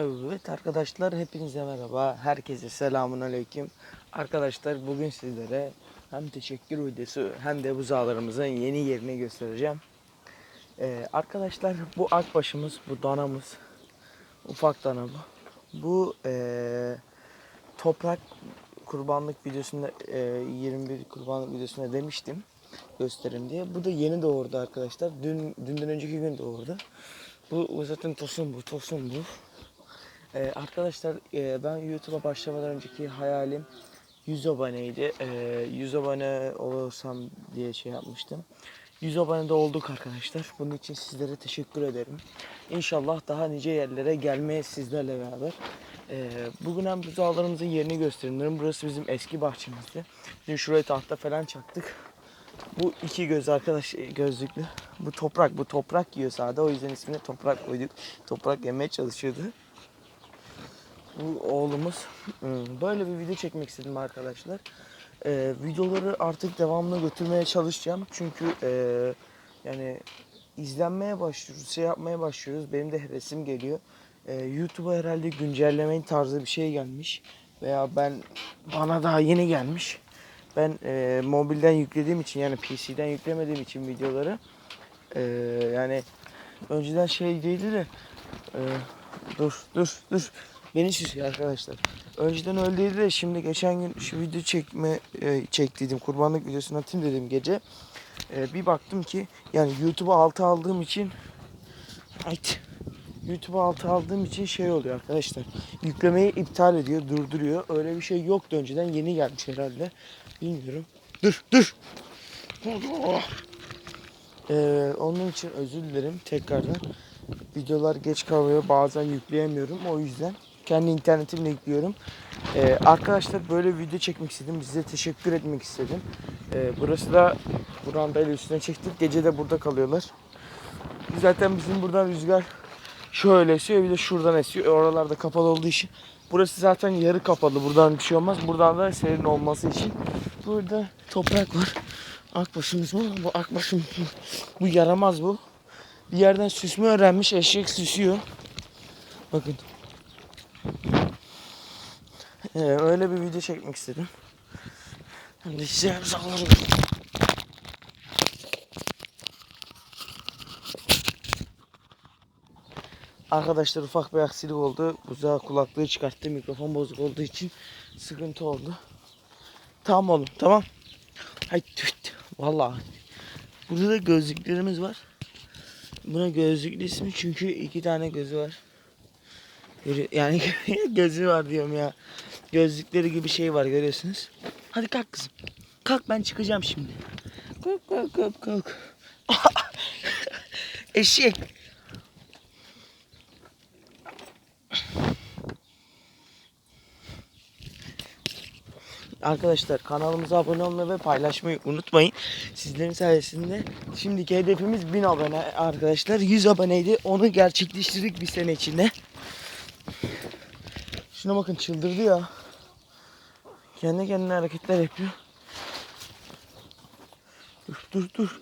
Evet arkadaşlar hepinize merhaba. Herkese selamun aleyküm. Arkadaşlar bugün sizlere hem teşekkür videosu hem de buzağlarımızın yeni yerini göstereceğim. Ee, arkadaşlar bu akbaşımız, bu danamız. Ufak dana bu. Bu ee, toprak kurbanlık videosunda ee, 21 kurbanlık videosunda demiştim gösterin diye. Bu da yeni doğurdu arkadaşlar. Dün dünden önceki gün doğurdu. Bu zaten tosun bu, tosun bu. Ee, arkadaşlar e, ben YouTube'a başlamadan önceki hayalim 100 aboneydi. Ee, 100 abone olursam diye şey yapmıştım. 100 abonede olduk arkadaşlar. Bunun için sizlere teşekkür ederim. İnşallah daha nice yerlere gelmeye sizlerle beraber. Ee, bugün hem buzağlarımızın yerini göstereyim. Burası bizim eski bahçemizdi. Dün şuraya tahta falan çaktık. Bu iki göz arkadaş e, gözlüklü. Bu toprak, bu toprak yiyor sade. O yüzden ismini toprak koyduk. Toprak yemeye çalışıyordu. Bu oğlumuz. Hmm, Böyle bir video çekmek istedim arkadaşlar. Ee, videoları artık devamlı götürmeye çalışacağım. Çünkü ee, yani izlenmeye başlıyoruz, şey yapmaya başlıyoruz. Benim de hevesim geliyor. Ee, YouTube'a herhalde güncelleme tarzı bir şey gelmiş. Veya ben bana daha yeni gelmiş. Ben ee, mobilden yüklediğim için yani PC'den yüklemediğim için videoları ee, yani önceden şey değildi de ee, dur dur dur Beni süsüyor arkadaşlar. Önceden öyleydi de şimdi geçen gün şu video çekme e, çektiydim. Kurbanlık videosunu atayım dedim gece. E, bir baktım ki yani YouTube'a altı aldığım için Ayt. YouTube'a altı aldığım için şey oluyor arkadaşlar. Yüklemeyi iptal ediyor, durduruyor. Öyle bir şey yoktu önceden. Yeni gelmiş herhalde. Bilmiyorum. Dur, dur. Ee, onun için özür dilerim tekrardan. Videolar geç kalıyor. Bazen yükleyemiyorum. O yüzden kendi internetimle yüklüyorum. Ee, arkadaşlar böyle video çekmek istedim. Size teşekkür etmek istedim. Ee, burası da da üstüne çektik. Gece de burada kalıyorlar. Zaten bizim buradan rüzgar şöyle esiyor. Bir de şuradan esiyor. Oralarda kapalı olduğu için. Burası zaten yarı kapalı. Buradan bir şey olmaz. Buradan da serin olması için. Burada toprak var. Akbaşımız bu. Bu akbaşım. Bu yaramaz bu. Bir yerden süsme öğrenmiş. Eşek süsüyor. Bakın. Ee, öyle bir video çekmek istedim. Hem de size sağlarım. Arkadaşlar ufak bir aksilik oldu. Buzağa kulaklığı çıkarttı. Mikrofon bozuk olduğu için sıkıntı oldu. Tamam oğlum tamam. Hay tüt. Vallahi. Burada da gözlüklerimiz var. Buna gözlüklü ismi çünkü iki tane gözü var. Yani gözü var diyorum ya. Gözlükleri gibi şey var görüyorsunuz. Hadi kalk kızım. Kalk ben çıkacağım şimdi. Kalk kalk kalk kalk. Eşek. Arkadaşlar kanalımıza abone olmayı ve paylaşmayı unutmayın. Sizlerin sayesinde şimdiki hedefimiz 1000 abone arkadaşlar. 100 aboneydi. Onu gerçekleştirdik bir sene içinde. Şuna bakın çıldırdı ya. Kendi kendine hareketler yapıyor. Dur dur dur.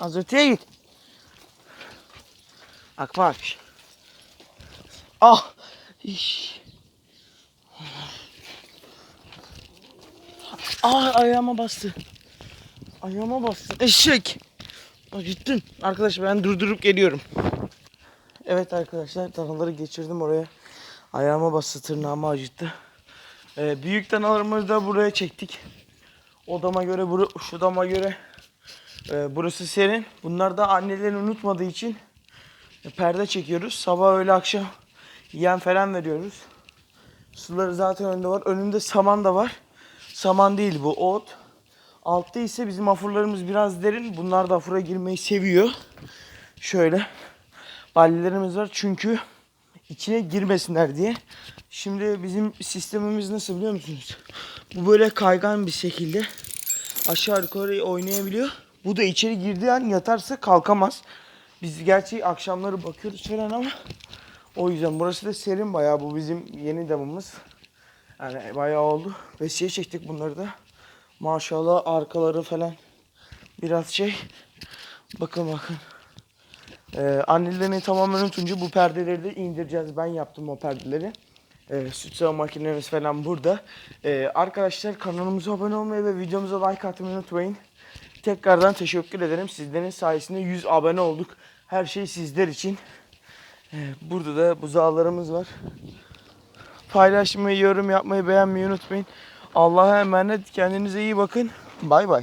Az öteye git. Akmış. Ah. İş. Ah ayağıma bastı. Ayağıma bastı. Eşek. Acıttın. Arkadaşlar ben durdurup geliyorum. Evet arkadaşlar danaları geçirdim oraya. Ayağıma bastı tırnağımı acıttı. Ee, büyük danalarımızı da buraya çektik. Odama göre, bura- şu dama göre e, burası serin. Bunlar da annelerini unutmadığı için e, perde çekiyoruz. Sabah öğle akşam yem falan veriyoruz. Suları zaten önünde var. Önünde saman da var. Saman değil bu ot. Altta ise bizim afurlarımız biraz derin. Bunlar da afura girmeyi seviyor. Şöyle balyelerimiz var çünkü içine girmesinler diye. Şimdi bizim sistemimiz nasıl biliyor musunuz? Bu böyle kaygan bir şekilde aşağı yukarı oynayabiliyor. Bu da içeri girdiği an yatarsa kalkamaz. Biz gerçi akşamları bakıyoruz falan ama o yüzden burası da serin bayağı bu bizim yeni damımız. Yani bayağı oldu. Besiye çektik bunları da. Maşallah arkaları falan biraz şey. Bakın bakın. Ee, annelerini tamamen unutunca bu perdeleri de indireceğiz. Ben yaptım o perdeleri. Ee, süt sağım makinemiz falan burada. Ee, arkadaşlar kanalımıza abone olmayı ve videomuza like atmayı unutmayın. Tekrardan teşekkür ederim. Sizlerin sayesinde 100 abone olduk. Her şey sizler için. Ee, burada da buzağlarımız var. Paylaşmayı, yorum yapmayı, beğenmeyi unutmayın. Allah'a emanet. Kendinize iyi bakın. Bay bay.